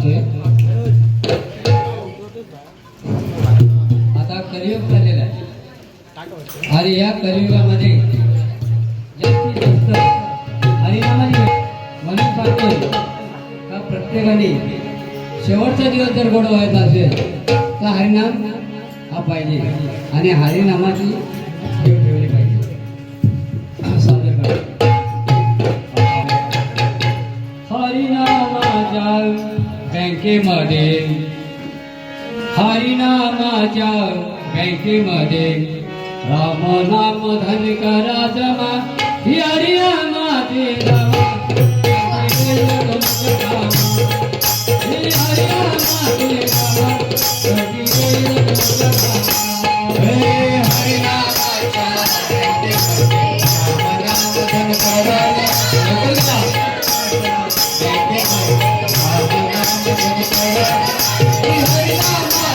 पाठे आता करियुग झालेला आहे. आणि या करियुगामध्ये जास्तीत जास्त प्रत्येकाने शेवटचा दिवस जर गोड व्हायचा असेल तर हरिनाम हा पाहिजे. आणि हरिनामाची ठेवली पाहिजे. बँकेमध्ये हरिनामाच्या बँकेमध्ये राम नाम धन करा जमा. ही हरिनामाचे जमा. हरिनामाच्या बँकेमध्ये राम नाम धन करा